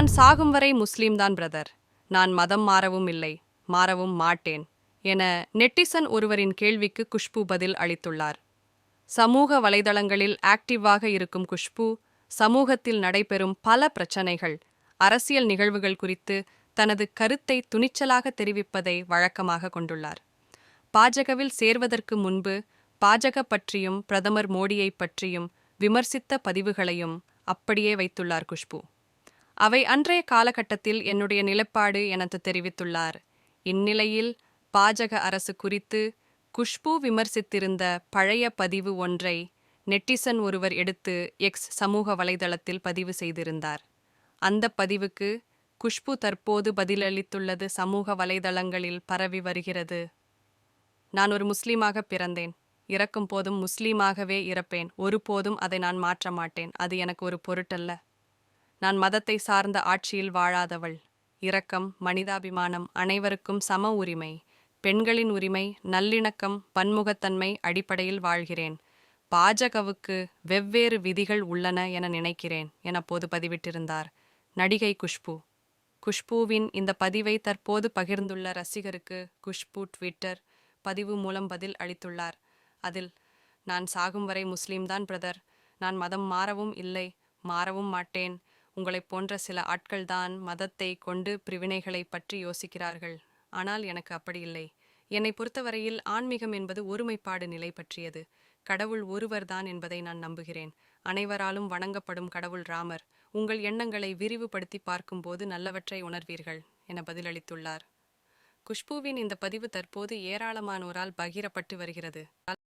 நான் சாகும் வரை முஸ்லீம்தான் பிரதர். நான் மதம் மாறவும் இல்லை மாறவும் மாட்டேன் என நெட்டிசன் ஒருவரின் கேள்விக்கு குஷ்பு பதில் அளித்துள்ளார். சமூக வலைதளங்களில் ஆக்டிவாக இருக்கும் குஷ்பு சமூகத்தில் நடைபெறும் பல பிரச்சனைகள் அரசியல் நிகழ்வுகள் குறித்து தனது கருத்தை துணிச்சலாக தெரிவிப்பதை வழக்கமாக கொண்டுள்ளார். பாஜகவில் சேர்வதற்கு முன்பு பாஜக பற்றியும் பிரதமர் மோடியைப் பற்றியும் விமர்சித்த பதிவுகளையும் அப்படியே வைத்துள்ளார் குஷ்பு. அவை அன்றைய காலகட்டத்தில் என்னுடைய நிலைப்பாடு எனது தெரிவித்துள்ளார். இந்நிலையில் பாஜக அரசு குறித்து குஷ்பு விமர்சித்திருந்த பழைய பதிவு ஒன்றை நெட்டிசன் ஒருவர் எடுத்து எக்ஸ் சமூக வலைதளத்தில் பதிவு செய்திருந்தார். அந்த பதிவுக்கு குஷ்பு தற்போது பதிலளித்துள்ளது சமூக வலைதளங்களில் பரவி வருகிறது. நான் ஒரு முஸ்லீமாக பிறந்தேன். இறக்கும் போதும் முஸ்லீமாகவே இறப்பேன் ஒருபோதும் அதை நான் மாற்ற மாட்டேன். அது எனக்கு ஒரு பொருட்டல்ல. நான் மதத்தை சார்ந்த ஆட்சியில் வாழாதவள். இரக்கம் மனிதாபிமானம் அனைவருக்கும் சம உரிமை. பெண்களின் உரிமை நல்லிணக்கம் பன்முகத்தன்மை அடிப்படையில் வாழ்கிறேன். பாஜகவுக்கு வெவ்வேறு விதிகள் உள்ளன என நினைக்கிறேன் என போது பதிவிட்டிருந்தார். நடிகை குஷ்பு. குஷ்புவின் இந்த பதிவை தற்போது பகிர்ந்துள்ள ரசிகருக்கு குஷ்பு ட்விட்டர் பதிவு மூலம் பதில் அளித்துள்ளார். அதில் நான் சாகும் வரை முஸ்லீம்தான் பிரதர். நான் மதம் மாறவும் இல்லை மாறவும் மாட்டேன். உங்களைப் போன்ற சில ஆட்கள்தான் மதத்தை கொண்டு பிரிவினைகளை பற்றி யோசிக்கிறார்கள். ஆனால் எனக்கு அப்படி இல்லை. என்னை பொறுத்தவரையில் ஆன்மீகம் என்பது ஒருமைப்பாடு நிலை பற்றியது. கடவுள் ஒருவர்தான் என்பதை நான் நம்புகிறேன். அனைவராலும் வணங்கப்படும் கடவுள் ராமர். உங்கள் எண்ணங்களை விரிவுபடுத்தி பார்க்கும்போது நல்லவற்றை உணர்வீர்கள் என பதிலளித்துள்ளார். குஷ்புவின் இந்த பதிவு தற்போது ஏராளமானோரால் பகிரப்பட்டு வருகிறது.